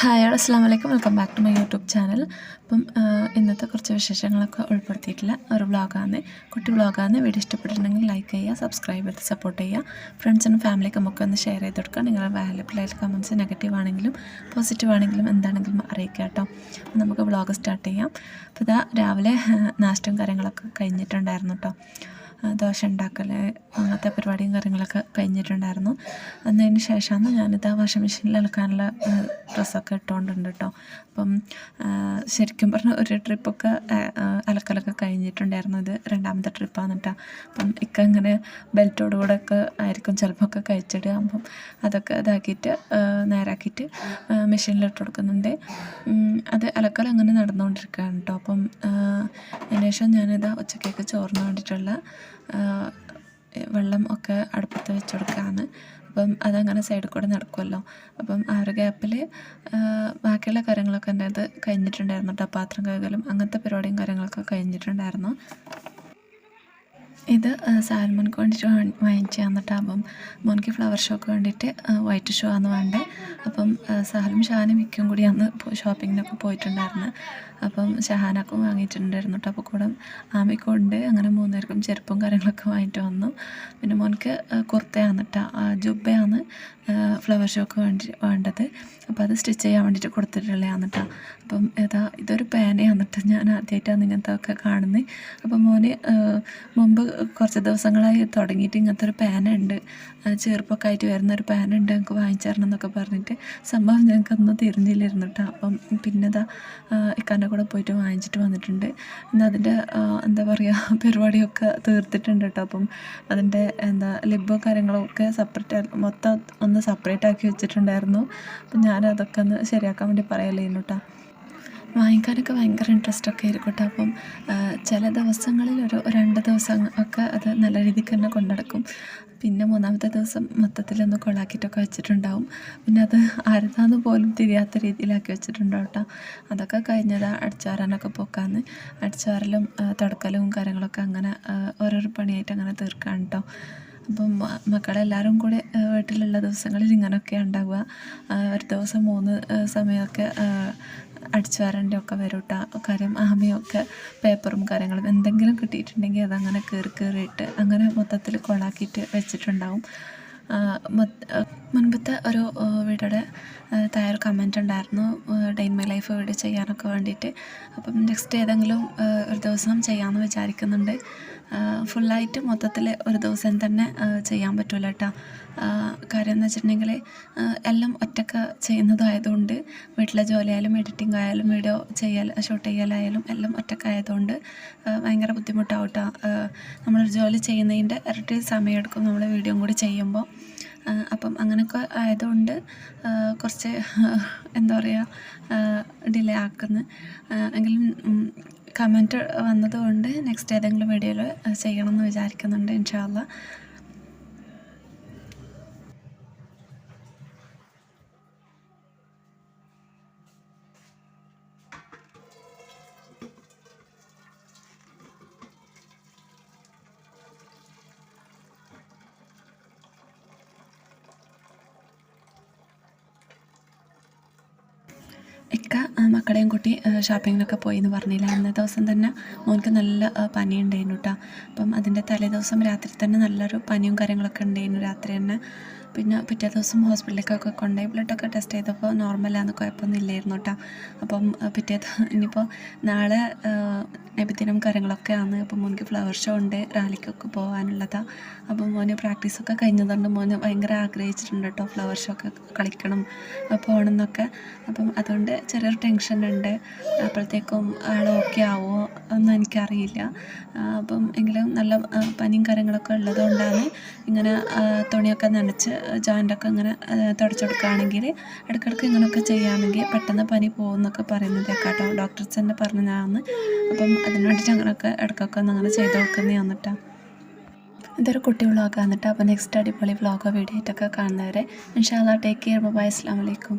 Hi അസ്സാം വലൈക്കും welcome back to my YouTube channel അപ്പം ഇന്നത്തെ കുറച്ച് വിശേഷങ്ങളൊക്കെ ഉൾപ്പെടുത്തിയിട്ടില്ല ഒരു വ്ളോഗാണ് കുട്ടി വ്ളോഗാണ് വീഡിയോ ഇഷ്ടപ്പെട്ടിട്ടുണ്ടെങ്കിൽ ലൈക്ക് ചെയ്യുക സബ്സ്ക്രൈബ് ചെയ്ത് സപ്പോർട്ട് ചെയ്യുക. ഫ്രണ്ട്സിനും ഫാമിലിക്കും ഒക്കെ ഒന്ന് ഷെയർ ചെയ്ത് കൊടുക്കുക നിങ്ങളുടെ വാലബിളായിട്ട് കമൻസ് നെഗറ്റീവ് ആണെങ്കിലും പോസിറ്റീവ് ആണെങ്കിലും എന്താണെങ്കിലും അറിയിക്കുക കേട്ടോ. അപ്പം നമുക്ക് വ്ളോഗ് സ്റ്റാർട്ട് ചെയ്യാം. അപ്പോൾ ഇതാ രാവിലെ നാഷ്ടവും കാര്യങ്ങളൊക്കെ കഴിഞ്ഞിട്ടുണ്ടായിരുന്നു കേട്ടോ. ദോശ ഉണ്ടാക്കൽ അങ്ങനത്തെ പരിപാടിയും കാര്യങ്ങളൊക്കെ കഴിഞ്ഞിട്ടുണ്ടായിരുന്നു. അതിന് ശേഷമാണ് ഞാനിത് ആ വാഷിംഗ് മെഷീനിൽ അലക്കാനുള്ള ഡ്രസ്സൊക്കെ ഇട്ടുകൊണ്ടുണ്ട് കേട്ടോ. അപ്പം ശരിക്കും പറഞ്ഞാൽ ഒരു ട്രിപ്പൊക്കെ അലക്കലൊക്കെ കഴിഞ്ഞിട്ടുണ്ടായിരുന്നു. ഇത് രണ്ടാമത്തെ ട്രിപ്പാണ് കേട്ടോ. അപ്പം ഇക്ക ഇങ്ങനെ ബെൽറ്റോട് കൂടെ ഒക്കെ ആയിരിക്കും ചിലപ്പോൾ ഒക്കെ കഴിച്ചിടുക. അപ്പം അതൊക്കെ ഇതാക്കിയിട്ട് നേരാക്കിയിട്ട് മെഷീനിലിട്ട് കൊടുക്കുന്നുണ്ട്. അത് അലക്കൽ അങ്ങനെ നടന്നുകൊണ്ടിരിക്കുകയാണ് കേട്ടോ. അപ്പം അതിന് ശേഷം ഞാനിത് ഉച്ചക്കേക്ക് ചോറിന് വേണ്ടിയിട്ടുള്ള വെള്ളം ഒക്കെ അടുപ്പത്ത് വെച്ച് കൊടുക്കുകയാണ് അപ്പം അതങ്ങനെ സൈഡിൽ കൂടെ നടക്കുമല്ലോ അപ്പം ആ ഒരു ഗ്യാപ്പിൽ ബാക്കിയുള്ള കാര്യങ്ങളൊക്കെ എന്റെ അത് കഴിഞ്ഞിട്ടുണ്ടായിരുന്നു. കേട്ടോ പാത്രം കഴുകലും അങ്ങനത്തെ പരിപാടിയും കാര്യങ്ങളൊക്കെ കഴിഞ്ഞിട്ടുണ്ടായിരുന്നു. ഇത് സാൽമോൻക്ക് വേണ്ടിയിട്ട് വാങ്ങിച്ചു തന്നിട്ട് അപ്പം മോനിക്ക് ഫ്ലവർ ഷോക്ക് വേണ്ടിയിട്ട് വൈറ്റ് ഷോ ആണ് വേണ്ടത് അപ്പം സാലും ഷാനും മിക്കും കൂടി അന്ന് ഷോപ്പിങ്ങിനൊക്കെ പോയിട്ടുണ്ടായിരുന്നു. അപ്പം ഷഹാനക്കും വാങ്ങിയിട്ടുണ്ടായിരുന്നു കേട്ടോ. അപ്പോൾ കൂടെ ആമിക്കൊണ്ട് അങ്ങനെ മൂന്നുപേർക്കും ചെരുപ്പും കാര്യങ്ങളൊക്കെ വാങ്ങിയിട്ട് വന്നു. പിന്നെ മോനക്ക് കുർത്തയാണ് കേട്ടോ ജുബയാണ് ഫ്ലവർ ഷോക്ക് വേണ്ടി വേണ്ടത്. അപ്പോൾ അത് സ്റ്റിച്ച് ചെയ്യാൻ വേണ്ടിയിട്ട് കൊടുത്തിട്ടുള്ളതാണ് കേട്ടോ അപ്പം ഏതാ ഇതൊരു പാനയാണ് കേട്ടോ ഞാൻ ആദ്യമായിട്ടാണ് ഇങ്ങനത്തെ ഒക്കെ കാണുന്നത്. അപ്പം മോന് മുമ്പ് കുറച്ച് ദിവസങ്ങളായി തുടങ്ങിയിട്ട് ഇങ്ങനത്തെ ഒരു പേന ഉണ്ട് ചെറുപ്പമൊക്കെ ആയിട്ട് വരുന്ന ഒരു പേന ഉണ്ട് ഞങ്ങൾക്ക് വാങ്ങിച്ചു തരണം എന്നൊക്കെ പറഞ്ഞിട്ട് സംഭവം ഞങ്ങൾക്കൊന്നും തിരിഞ്ഞില്ലായിരുന്നു കേട്ടോ അപ്പം പിന്നെ ഇതാ ഇക്കാന്റെ കൂടെ പോയിട്ട് വാങ്ങിച്ചിട്ട് വന്നിട്ടുണ്ട്. എന്നാൽ അതിന്റെ എന്താ പറയുക പരിപാടിയൊക്കെ തീർത്തിട്ടുണ്ട് കേട്ടോ. അപ്പം അതിന്റെ എന്താ ലിബോ കാര്യങ്ങളൊക്കെ സെപ്പറേറ്റ് മൊത്തം ഒന്ന് സെപ്പറേറ്റ് ആക്കി വെച്ചിട്ടുണ്ടായിരുന്നു. അപ്പം ഞാൻ അതൊക്കെ ഒന്ന് ശരിയാക്കാൻ വേണ്ടി പറയലേന്നു കേട്ടോ. വാങ്ങിക്കാനൊക്കെ ഭയങ്കര ഇൻട്രസ്റ്റ് ഒക്കെ ആയിരിക്കും കേട്ടോ അപ്പം ചില ദിവസങ്ങളിൽ ഒരു രണ്ട് ദിവസം ഒക്കെ അത് നല്ല രീതിക്ക് തന്നെ കൊണ്ടുനടക്കും പിന്നെ മൂന്നാമത്തെ ദിവസം മൊത്തത്തിലൊന്ന് കൊളാക്കിയിട്ടൊക്കെ വെച്ചിട്ടുണ്ടാവും. പിന്നെ അത് ആരതാന്ന് പോലും തിരിയാത്ത രീതിയിലാക്കി വെച്ചിട്ടുണ്ടാവും കേട്ടോ. അതൊക്കെ കഴിഞ്ഞത് അടിച്ചാറാനൊക്കെ പോക്കാന്ന്. അടിച്ചുവാരലും തുടക്കലും കാര്യങ്ങളൊക്കെ അങ്ങനെ ഓരോരോ പണിയായിട്ട് അങ്ങനെ തീർക്കാൻ കേട്ടോ. അപ്പം മക്കളെല്ലാവരും കൂടെ വീട്ടിലുള്ള ദിവസങ്ങളിൽ ഇങ്ങനെയൊക്കെ ഉണ്ടാവുക. ഒരു ദിവസം മൂന്ന് സമയമൊക്കെ അടിച്ചു വാരേണ്ട ഒക്കെ വരും കേട്ടോ കാര്യം ആമയൊക്കെ പേപ്പറും കാര്യങ്ങളും എന്തെങ്കിലും കിട്ടിയിട്ടുണ്ടെങ്കിൽ അതങ്ങനെ കയറി കയറിയിട്ട് അങ്ങനെ മൊത്തത്തിൽ കൊളാക്കിയിട്ട് വെച്ചിട്ടുണ്ടാവും. മുൻപത്തെ ഒരു വീഡിയോയുടെ താഴെ കമന്റ് ഉണ്ടായിരുന്നു. ഡെയിൻ മൈ ലൈഫ് വീഡിയോ ചെയ്യാനൊക്കെ വേണ്ടിയിട്ട്. അപ്പം നെക്സ്റ്റ് ഏതെങ്കിലും ഒരു ദിവസം ചെയ്യാമെന്ന് വിചാരിക്കുന്നുണ്ട്. ഫുള്ളായിട്ട് മൊത്തത്തിൽ ഒരു ദിവസം തന്നെ ചെയ്യാൻ പറ്റില്ല കേട്ടോ. കാര്യം എന്ന് വെച്ചിട്ടുണ്ടെങ്കിൽ എല്ലാം ഒറ്റയ്ക്ക് ചെയ്യുന്നതായതുകൊണ്ട് വീട്ടിലെ ജോലിയായാലും എഡിറ്റിംഗ് ആയാലും വീഡിയോ ചെയ്യൽ ഷൂട്ട് ചെയ്യലായാലും എല്ലാം ഒറ്റക്കായതുകൊണ്ട് ഭയങ്കര ബുദ്ധിമുട്ടാവും കേട്ടോ. നമ്മളൊരു ജോലി ചെയ്യുന്നതിന്റെ ഇരട്ടി സമയമെടുക്കും നമ്മൾ വീഡിയോ കൂടി ചെയ്യുമ്പോൾ. അപ്പം അങ്ങനെയൊക്കെ ആയതുകൊണ്ട് കുറച്ച് എന്താ പറയുക ഡിലേ ആക്കുന്ന. എങ്കിലും കമന്റ് വന്നതുകൊണ്ട് നെക്സ്റ്റ് ഏതെങ്കിലും വീഡിയോയിൽ ചെയ്യണമെന്ന് വിചാരിക്കുന്നുണ്ട് ഇൻഷാല്ല ഇക്ക മക്കളെയും കൂട്ടി ഷോപ്പിങ്ങിനൊക്കെ പോയി എന്ന് പറഞ്ഞില്ല? അന്ന ദിവസം തന്നെ മോനിക്ക് നല്ല പനി ഉണ്ടായിരുന്നു കേട്ടോ അപ്പം അതിന്റെ തലേദിവസം രാത്രി തന്നെ നല്ലൊരു പനിയും കാര്യങ്ങളൊക്കെ ഉണ്ടായിരുന്നു. രാത്രി തന്നെ പിന്നെ പിറ്റേ ദിവസം ഹോസ്പിറ്റലിലേക്കൊക്കെ കൊണ്ടുപോയി ബ്ലഡൊക്കെ ടെസ്റ്റ് ചെയ്തപ്പോൾ നോർമലാണെന്ന് കുഴപ്പമൊന്നും ഇല്ലായിരുന്നു കേട്ടോ. അപ്പം പിറ്റേ ഇനിയിപ്പോൾ നാളെ നബിദിനം കാര്യങ്ങളൊക്കെ ആണ് അപ്പം മോനിക്ക് ഫ്ലവർ ഷോ ഉണ്ട് റാലിക്കൊക്കെ പോകാനുള്ളതാണ് അപ്പം മോന് പ്രാക്ടീസൊക്കെ കഴിഞ്ഞതുകൊണ്ട് മോന് ഭയങ്കര ആഗ്രഹിച്ചിട്ടുണ്ട് കേട്ടോ ഫ്ലവർ ഷോ ഒക്കെ കളിക്കണം പോകണം അപ്പം അതുകൊണ്ട് ചെറിയൊരു ടെൻഷൻ ഉണ്ട്. അപ്പോഴത്തേക്കും ആൾ ഓക്കെ ആവുമോ എന്ന് എനിക്കറിയില്ല. അപ്പം എങ്കിലും നല്ല പനിയും കാര്യങ്ങളൊക്കെ ഉള്ളതുകൊണ്ടാണ് ഇങ്ങനെ തുണിയൊക്കെ നനച്ച് ജോയിന്റൊക്കെ ഇങ്ങനെ തുടച്ചു കൊടുക്കുകയാണെങ്കിൽ ഇടയ്ക്കിടയ്ക്ക് ഇങ്ങനെയൊക്കെ ചെയ്യുകയാണെങ്കിൽ പെട്ടെന്ന് പനി പോകുമെന്നൊക്കെ പറയുന്നത് കേട്ടോ ഡോക്ടർസ് തന്നെ പറഞ്ഞതാണ്. അപ്പം അതിന് വേണ്ടിയിട്ട് അങ്ങനെയൊക്കെ ഇടയ്ക്കൊക്കെ ഒന്ന് അങ്ങനെ ചെയ്ത് കൊടുക്കുന്നതാണ് കേട്ടോ. ഇതൊരു കുട്ടി വ്ളോഗാണ് അപ്പോൾ നെക്സ്റ്റ് അടിപൊളി വ്ളോഗോ വീഡിയോ ആയിട്ടൊക്കെ കാണുന്നവരെ ഇൻഷാല്ലാ ടേക്ക് കെയർ. ബൈ അസ്സാം വലൈക്കും